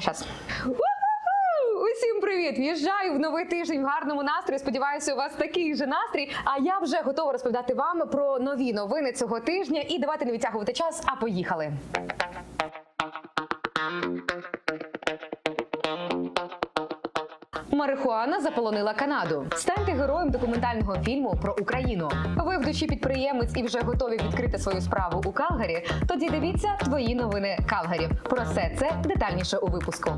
Щас. Усім привіт! В'їжджаю в новий тиждень в гарному настрої. Сподіваюся, у вас такий же настрій. А я вже готова розповідати вам про нові новини цього тижня. І давайте не відтягувати час, а поїхали. Марихуана заполонила Канаду. Станьте героєм документального фільму про Україну. Ви в душі підприємець і вже готові відкрити свою справу у Калгарі. Тоді дивіться твої новини Калгарі. Про все це детальніше у випуску.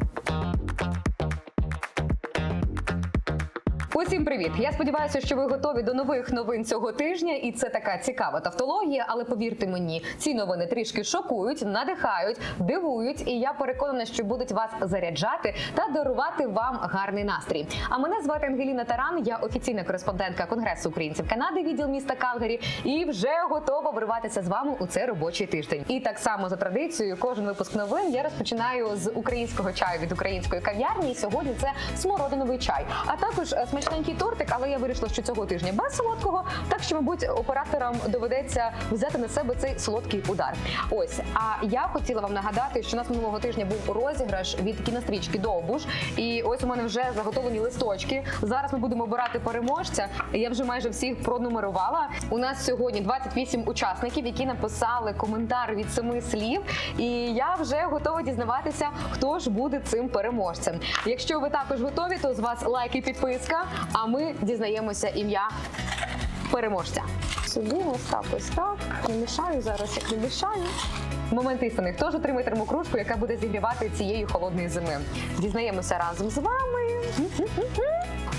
Усім привіт! Я сподіваюся, що ви готові до нових новин цього тижня, і це така цікава тавтологія. Але повірте мені, ці новини трішки шокують, надихають, дивують, і я переконана, що будуть вас заряджати та дарувати вам гарний настрій. А мене звати Ангеліна Таран. Я офіційна кореспондентка Конгресу українців Канади, відділ міста Калгарі, і вже готова вриватися з вами у цей робочий тиждень. І так само за традицією, кожен випуск новин я розпочинаю з українського чаю від української кав'ярні. Сьогодні це смородиновий чай, а також е, смачненький тортик. Але я вирішила, що цього тижня без солодкого, так що, мабуть, операторам доведеться взяти на себе цей солодкий удар. Ось, а я хотіла вам нагадати, що у нас минулого тижня був розіграш від кінострічки Довбуш. І ось у мене вже заготовлені листочки. Зараз ми будемо обирати переможця. Я вже майже всіх пронумерувала. У нас сьогодні 28 учасників, які написали коментар від семи слів. І я вже готова дізнаватися, хто ж буде цим переможцем. Якщо ви також готові, то з вас лайк і підписка. А ми дізнаємося ім'я переможця. Сюди ось так, ось так. Не мішаю зараз, як не мішаю. Момент істини. Хто ж отримає термокружку, яка буде зігрівати цієї холодної зими? Дізнаємося разом з вами.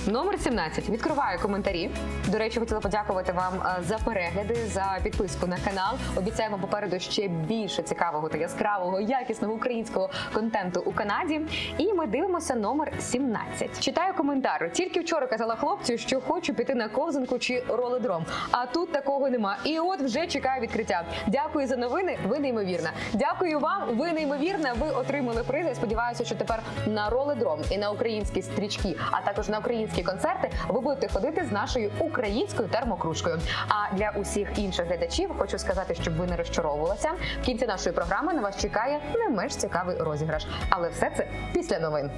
Номер 17. Відкриваю коментарі. До речі, хотіла подякувати вам е, за перегляди, за підписку на канал. Обіцяємо попереду ще більше цікавого та яскравого, якісного українського контенту у Канаді. І ми дивимося номер 17. Читаю коментар. Тільки вчора казала хлопцю, що хочу піти на ковзанку чи роледром. А тут такого нема. І от вже чекаю відкриття. Дякую за новини. Ви неймовірна. Дякую вам. Ви неймовірна. Ви отримали приз. Сподіваюся, що тепер на роледром і на українські стрічки, а також на українські концерти ви будете ходити з нашою українською термокружкою. А для усіх інших глядачів хочу сказати, щоб ви не розчаровувалися. В кінці нашої програми на вас чекає не менш цікавий розіграш. Але все це після новин.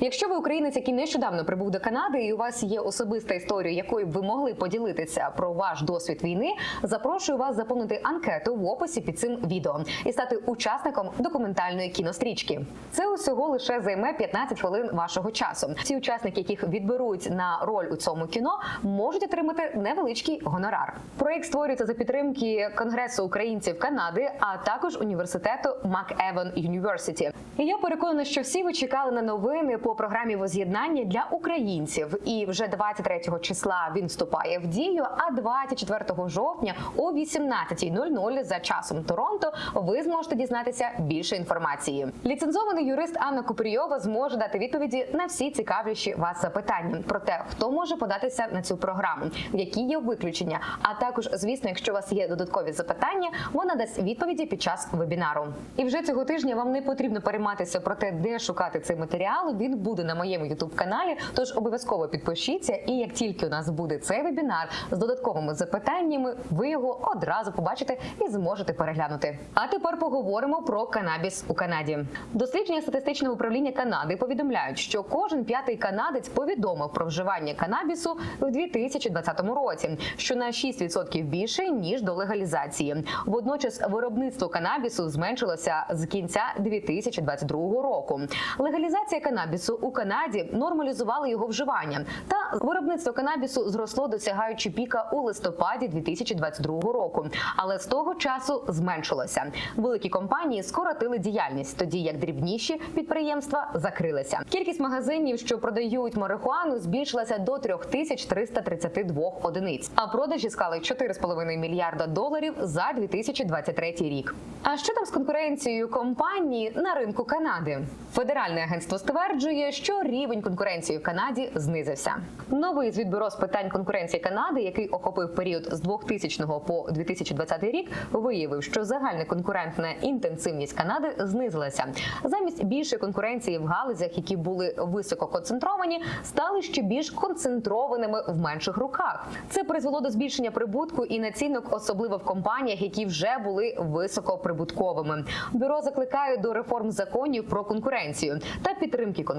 Якщо ви українець, який нещодавно прибув до Канади, і у вас є особиста історія, якою ви могли поділитися про ваш досвід війни, запрошую вас заповнити анкету в описі під цим відео і стати учасником документальної кінострічки. Це усього лише займе 15 хвилин вашого часу. Всі учасники, яких відберуть на роль у цьому кіно, можуть отримати невеличкий гонорар. Проєкт створюється за підтримки Конгресу українців Канади, а також університету McEwan University. І я переконана, що всі ви чекали на новини по програмі воз'єднання для українців. І вже 23 числа він вступає в дію. А 24 жовтня о 18.00 за часом Торонто ви зможете дізнатися більше інформації. Ліцензований юрист Анна Купрійова зможе дати відповіді на всі цікавіші вас запитання про те, хто може податися на цю програму, які є виключення. А також, звісно, якщо у вас є додаткові запитання, вона дасть відповіді під час вебінару. І вже цього тижня вам не потрібно перейматися про те, де шукати цей матеріал. Він буде на моєму youtube каналі. Тож обов'язково підпишіться. І як тільки у нас буде цей вебінар з додатковими запитаннями, ви його одразу побачите і зможете переглянути. А тепер поговоримо про канабіс у Канаді. Дослідження статистичного управління Канади повідомляють, що кожен п'ятий канадець повідомив про вживання канабісу в 2020 році, що на 6% більше ніж до легалізації. Водночас виробництво канабісу зменшилося з кінця 2022 року. Легалізація канабісу у Канаді нормалізувала його вживання, та виробництво канабісу зросло, досягаючи піка у листопаді 2022 року. Але з того часу зменшилося. Великі компанії скоротили діяльність, тоді як дрібніші підприємства закрилися. Кількість магазинів, що продають марихуану, збільшилася до 3332 одиниць. А продажі склали 4,5 мільярда доларів за 2023 рік. А що там з конкуренцією компаній на ринку Канади? Федеральне агентство стверджує, показує, що рівень конкуренції в Канаді знизився. Новий звіт бюро з питань конкуренції Канади, який охопив період з 2000 по 2020 рік, виявив, що загальна конкурентна інтенсивність Канади знизилася. Замість більшої конкуренції в галузях, які були високо концентровані, стали ще більш концентрованими в менших руках. Це призвело до збільшення прибутку і націнок, особливо в компаніях, які вже були високоприбутковими. Бюро закликає до реформ законів про конкуренцію та підтримки конкуренції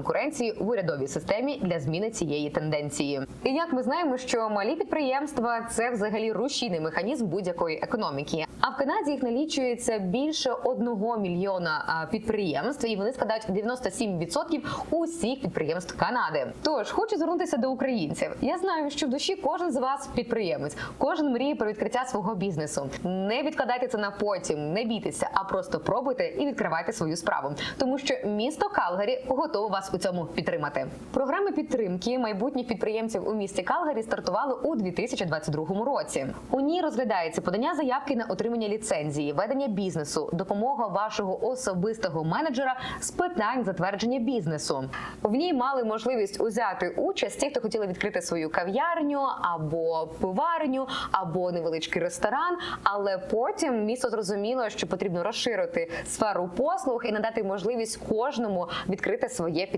в урядовій системі для зміни цієї тенденції. І як ми знаємо, що малі підприємства це взагалі рушійний механізм будь-якої економіки. А в Канаді їх налічується більше одного мільйона підприємств, і вони складають 97% усіх підприємств Канади. Тож хочу звернутися до українців. Я знаю, що в душі кожен з вас підприємець, кожен мріє про відкриття свого бізнесу. Не відкладайте це на потім, не бійтеся, а просто пробуйте і відкривайте свою справу, тому що місто Калгарі готове вас у цьому підтримати. Програми підтримки майбутніх підприємців у місті Калгарі стартували у 2022 році. У ній розглядається подання заявки на отримання ліцензії, ведення бізнесу, допомога вашого особистого менеджера з питань затвердження бізнесу. В ній мали можливість узяти участь ті, хто хотіли відкрити свою кав'ярню або пиварню, або невеличкий ресторан. Але потім місто зрозуміло, що потрібно розширити сферу послуг і надати можливість кожному відкрити своє підприємство.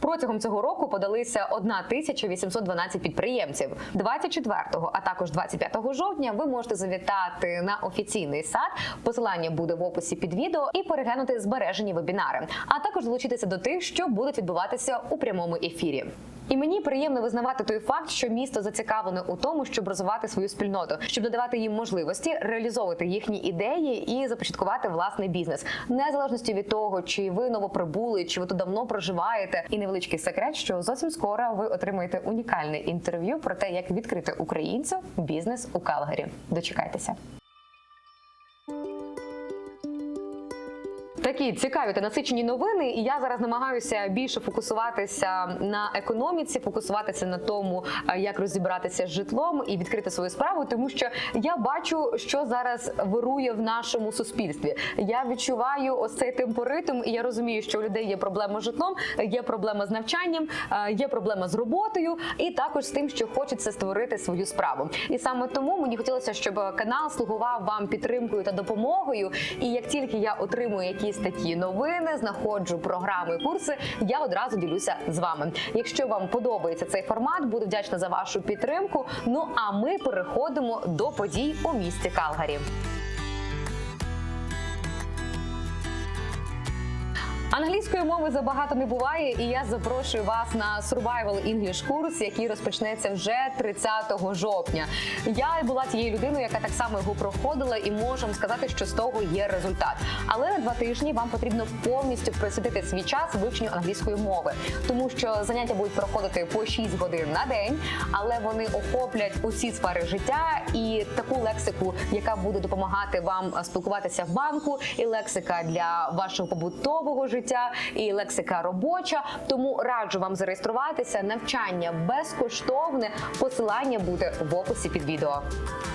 Протягом цього року подалися 1812 підприємців. 24, а також 25 жовтня ви можете завітати на офіційний сайт. Посилання буде в описі під відео і переглянути збережені вебінари, а також долучитися до тих, що будуть відбуватися у прямому ефірі. І мені приємно визнавати той факт, що місто зацікавлене у тому, щоб розвивати свою спільноту, щоб надавати їм можливості реалізовувати їхні ідеї і започаткувати власний бізнес, незалежності від того, чи ви новоприбули, чи ви тут давно проживаєте. І невеличкий секрет, що зовсім скоро ви отримаєте унікальне інтерв'ю про те, як відкрити українцю бізнес у Калгарі. Дочекайтеся. Такі цікаві та насичені новини, і я зараз намагаюся більше фокусуватися на економіці, фокусуватися на тому, е, як розібратися з житлом і відкрити свою справу, тому що я бачу, що зараз вирує в нашому суспільстві. Я відчуваю ось цей темпоритм, і я розумію, що у людей є проблема з житлом, є проблема з навчанням, е, є проблема з роботою, і також з тим, що хочеться створити свою справу. І саме тому мені хотілося, щоб канал слугував вам підтримкою та допомогою. І як тільки я отримую якісь такі новини, знаходжу програми, курси, я одразу ділюся з вами. Якщо вам подобається цей формат, буду вдячна за вашу підтримку. Ну а ми переходимо до подій у місті Калгарі. Англійської мови забагато не буває, і я запрошую вас на Survival English курс, який розпочнеться вже 30 жовтня. Я була тією людиною, яка так само його проходила, і можу сказати, що з того є результат. Але на два тижні вам потрібно повністю присвятити свій час вивченню англійської мови, тому що заняття будуть проходити по 6 годин на день, але вони охоплять усі сфери життя і таку лексику, яка буде допомагати вам спілкуватися в банку, і лексика для вашого побутового життя, і лексика робоча. Тому раджу вам зареєструватися. Навчання безкоштовне. Посилання буде в описі під відео.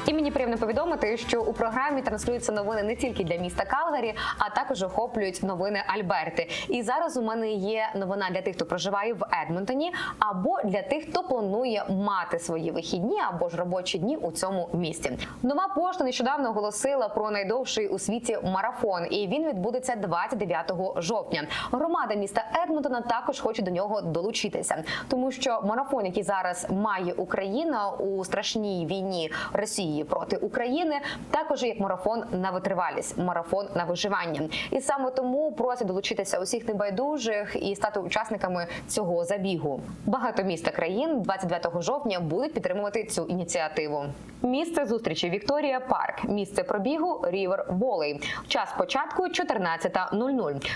І мені приємно повідомити, що у програмі транслюються новини не тільки для міста Калгарі, а також охоплюють новини Альберти. І зараз у мене є новина для тих, хто проживає в Едмонтоні, або для тих, хто планує мати свої вихідні або ж робочі дні у цьому місті. Нова пошта нещодавно оголосила про найдовший у світі марафон, і він відбудеться 29 жовтня. Громада міста Едмонтона також хоче до нього долучитися, тому що марафон, який зараз має Україна у страшній війні Росії проти України, також як марафон на витривалість, марафон на виживання. І саме тому просять долучитися усіх небайдужих і стати учасниками цього забігу. Багато міст та країн 29 жовтня будуть підтримувати цю ініціативу. Місце зустрічі Вікторія Парк, місце пробігу Рівер Волей. Час початку 14.00.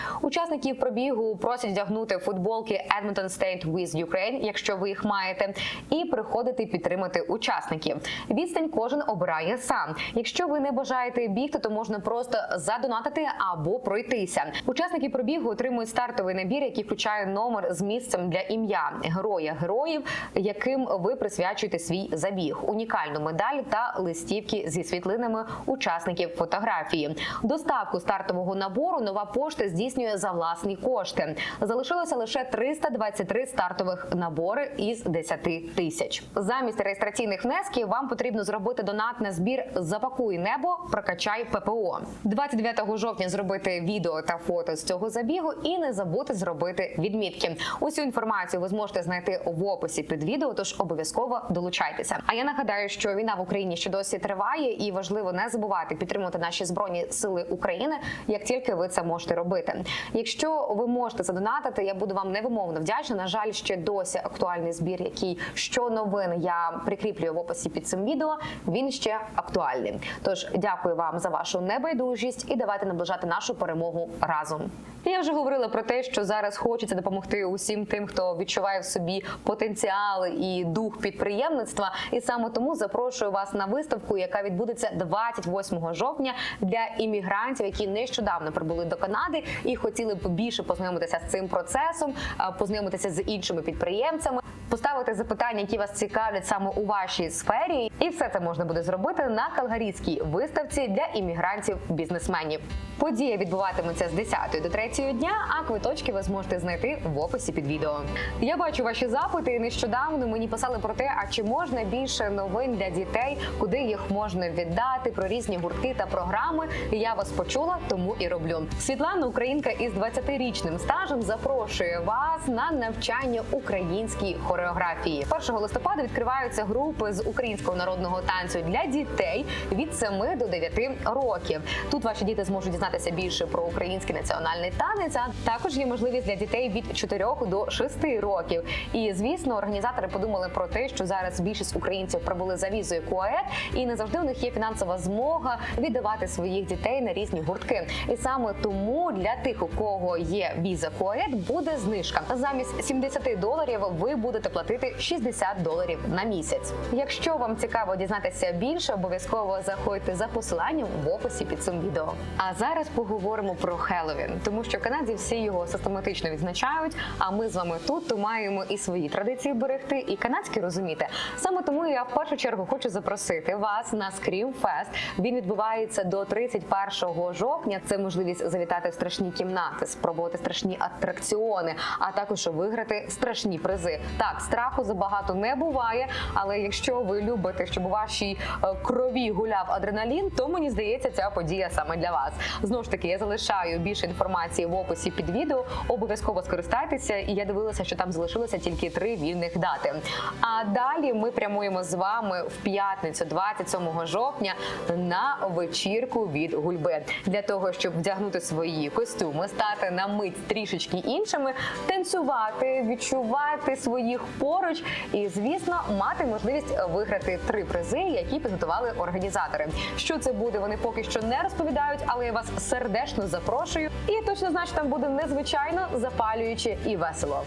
Учасників пробігу просять вдягнути футболки Edmonton State with Ukraine, якщо ви їх маєте, і приходити підтримати учасників. Відстань кожен обирає сам. Якщо ви не бажаєте бігти, то можна просто задонатити або пройтися. Учасники пробігу отримують стартовий набір, який включає номер з місцем для ім'я героя героїв, яким ви присвячуєте свій забіг, унікальну медаль та листівки зі світлинами учасників фотографії. Доставку стартового набору нова пошта здійснює за власні кошти. Залишилося лише 323 стартових набори із 10 тисяч. Замість реєстраційних внесків вам потрібно зробити донат на збір Запакуй небо, прокачай ППО. 29 жовтня зробити відео та фото з цього забігу і не забути зробити відмітки. Усю інформацію ви зможете знайти в описі під відео, тож обов'язково долучайтеся. А я нагадаю, що війна в Україні ще досі триває, і важливо не забувати підтримувати наші збройні сили України, як тільки ви це можете робити. Якщо ви можете задонатити, я буду вам невимовно вдячна. На жаль, ще досі актуальний збір, який що новин я прикріплюю в описі під цим відео. Він ще актуальний. Тож дякую вам за вашу небайдужість і давайте наближати нашу перемогу разом. Я вже говорила про те, що зараз хочеться допомогти усім тим, хто відчуває в собі потенціал і дух підприємництва. І саме тому запрошую вас на виставку, яка відбудеться 28 жовтня для іммігрантів, які нещодавно прибули до Канади і хотіли б більше познайомитися з цим процесом, познайомитися з іншими підприємцями, поставити запитання, які вас цікавлять саме у вашій сфері, і все це можна буде зробити на калгарійській виставці для іммігрантів-бізнесменів. Подія відбуватиметься з 10 до 3 дня, а квиточки ви зможете знайти в описі під відео. Я бачу ваші запити. і Нещодавно мені писали про те, а чи можна більше новин для дітей, куди їх можна віддати про різні гуртки та програми. Я вас почула, тому і роблю. Світлана, українка із 20-річним стажем, запрошує вас на навчання українській хореографії. 1 листопада відкриваються групи з українського народного танцю для дітей від 7 до 9 років. Тут ваші діти зможуть дізнатися більше про український національний танець. А також є можливість для дітей від 4 до 6 років. І звісно, організатори подумали про те, що зараз більшість українців прибули за візою КУАЕД, і не завжди у них є фінансова змога віддавати своїх дітей на різні гуртки. І саме тому для тих, у кого є віза КУАЕД, буде знижка. Замість 70 доларів ви будете платити 60 доларів на місяць. Якщо вам цікаво дізнатися більше, обов'язково заходьте за посиланням в описі під цим відео. А зараз поговоримо про Хеллоуін, тому що в Канаді всі його систематично відзначають. А ми з вами тут то маємо і свої традиції берегти, і канадські розуміти. Саме тому я в першу чергу хочу запросити вас на Scream Fest. Він відбувається до 31 жовтня. Це можливість завітати в страшні кімнати, спробувати страшні атракціони, а також виграти страшні призи. Так, страху забагато не буває, але якщо ви любите, щоб у вашій е, крові гуляв адреналін, то мені здається, ця подія саме для вас. Знову ж таки, я залишаю більше інформації в описі під відео. Обов'язково скористайтеся, і я дивилася, що там залишилося тільки три вільних дати. А далі ми прямуємо з вами в п'ятницю, 27 жовтня, на вечірку від гульби для того, щоб вдягнути свої костюми, стати на мить трішечки іншими, танцювати, відчувати своїх поруч і, звісно, мати можливість виграти три призи, які підготували організатори. Що це буде? Вони поки що не розповідають, але я вас сердечно запрошую. І точно знаю, що там буде незвичайно запалююче і весело.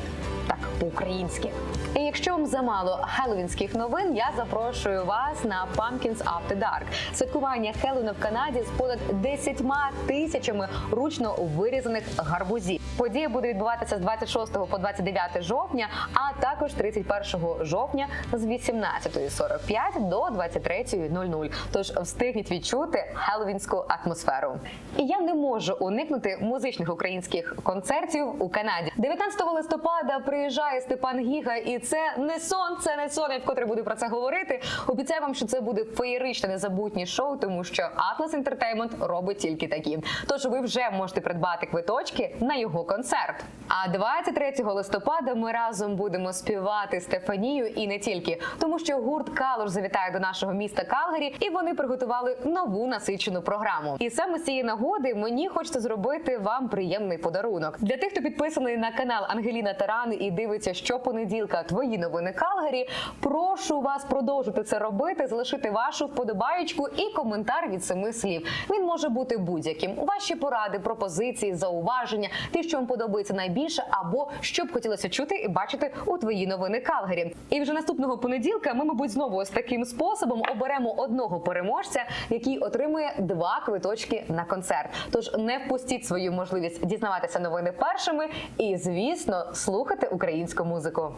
Так, по-українськи. І якщо вам замало хеллоуінських новин, я запрошую вас на Pumpkins After Dark. Святкування Хеллоуіна в Канаді з понад 10 тисячами ручно вирізаних гарбузів. Подія буде відбуватися з 26 по 29 жовтня, а також 31 жовтня з 18.45 до 23.00. Тож встигніть відчути хеллоуінську атмосферу. І я не можу уникнути музичних українських концертів у Канаді. 19 листопада приїжджає Степан Гіга, і це не сон, це не сон, я вкотре буду про це говорити. Обіцяю вам, що це буде феєричне незабутнє шоу, тому що Atlas Entertainment робить тільки такі. Тож ви вже можете придбати квиточки на його концерт. А 23 листопада ми разом будемо співати Стефанію і не тільки, тому що гурт Калуш завітає до нашого міста Калгарі, і вони приготували нову насичену програму. І саме з цієї нагоди мені хочеться зробити вам приємний подарунок для тих, хто підписаний на канал Ангеліна Таран і дивиться щопонеділка твої новини Калгарі. Прошу вас продовжити це робити, залишити вашу вподобаєчку і коментар від семи слів. Він може бути будь-яким. Ваші поради, пропозиції, зауваження, те, що вам подобається найбільше, або що б хотілося чути і бачити у твої новини Калгарі. І вже наступного понеділка ми, мабуть, знову ось таким способом оберемо одного переможця, який отримує два квиточки на концерт. Тож не впустіть свою можливість дізнаватися новини першими і, звісно, слухати українську музику.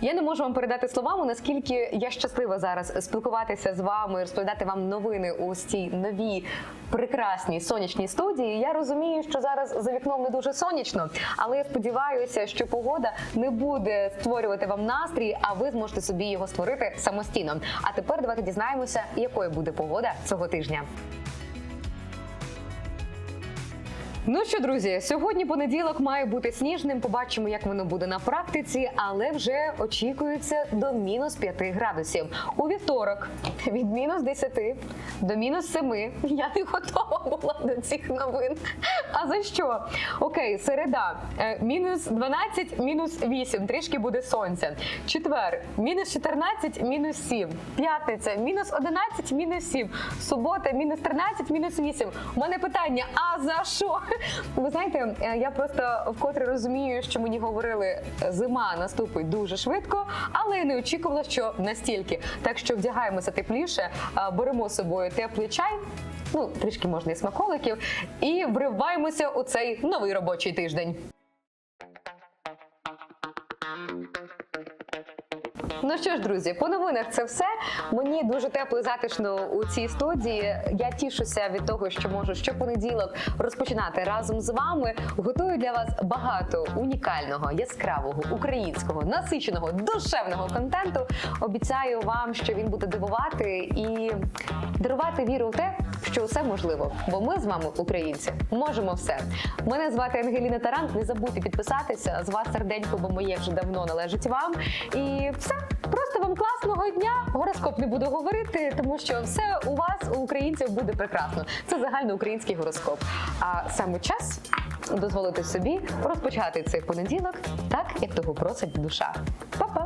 Я не можу вам передати словами, наскільки я щаслива зараз спілкуватися з вами, розповідати вам новини у цій новій прекрасній сонячній студії. Я розумію, що зараз за вікном не дуже сонячно, але я сподіваюся, що погода не буде створювати вам настрій, а ви зможете собі його створити самостійно. А тепер давайте дізнаємося, якою буде погода цього тижня. Ну що, друзі, сьогодні понеділок має бути сніжним. Побачимо, як воно буде на практиці, але вже очікується до мінус 5 градусів. У вівторок від мінус 10 до мінус 7. Я не готова була до цих новин. А за що? Окей, середа е, мінус 12, мінус 8. Трішки буде сонця. Четвер мінус 14, мінус 7. П'ятниця мінус 11, мінус 7. Субота мінус 13, мінус 8. У мене питання: а за що? Ви знаєте, е, я просто вкотре розумію, що мені говорили, зима наступить дуже швидко, але я не очікувала, що настільки. Так що вдягаємося тепліше, беремо з собою теплий чай. Ну, трішки можна і смаколиків, і вриваємося у цей новий робочий тиждень. Ну що ж, друзі, по новинах це все. Мені дуже тепло і затишно у цій студії. Я тішуся від того, що можу щопонеділок розпочинати разом з вами. Готую для вас багато унікального, яскравого, українського, насиченого, душевного контенту. Обіцяю вам, що він буде дивувати і дарувати віру в те, що все можливо. Бо ми з вами, українці, можемо все. Мене звати Ангеліна Таран. Не забудьте підписатися. З вас серденько, бо моє вже давно належить вам. І все. Просто вам класного дня. Гороскоп не буду говорити, тому що все у вас, у українців, буде прекрасно. Це загальноукраїнський гороскоп. А саме час дозволити собі розпочати цей понеділок так, як того просить душа. Па-па!